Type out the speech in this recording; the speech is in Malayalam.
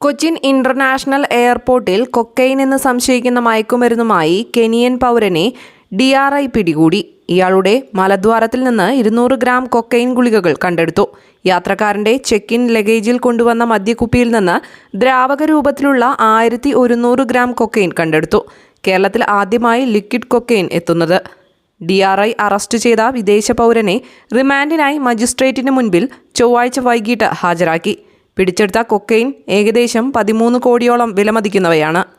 കൊച്ചിൻ ഇന്റർനാഷണൽ എയർപോർട്ടിൽ കൊക്കൈൻ എന്ന് സംശയിക്കുന്ന മയക്കുമരുന്നുമായി കെനിയൻ പൗരനെ ഡി ആർ ഐ പിടികൂടി. ഇയാളുടെ മലദ്വാരത്തിൽ നിന്ന് ഇരുന്നൂറ് ഗ്രാം കൊക്കൈൻ ഗുളികകൾ കണ്ടെടുത്തു. യാത്രക്കാരന്റെ ചെക്ക് ഇൻ ലഗേജിൽ കൊണ്ടുവന്ന മദ്യക്കുപ്പിയിൽ നിന്ന് ദ്രാവക രൂപത്തിലുള്ള ആയിരത്തി ഒരുന്നൂറ് ഗ്രാം കൊക്കൈൻ കണ്ടെടുത്തു. കേരളത്തിൽ ആദ്യമായി ലിക്വിഡ് കൊക്കൈൻ എത്തുന്നത്. ഡി ആർ ഐ അറസ്റ്റ് ചെയ്ത വിദേശ പൗരനെ റിമാൻഡിനായി മജിസ്ട്രേറ്റിന് മുൻപിൽ ചൊവ്വാഴ്ച വൈകിട്ട് ഹാജരാക്കി. പിടിച്ചെടുത്ത കൊക്കെയിൻ ഏകദേശം പതിമൂന്ന് കോടിയോളം വിലമതിക്കുന്നവയാണ്.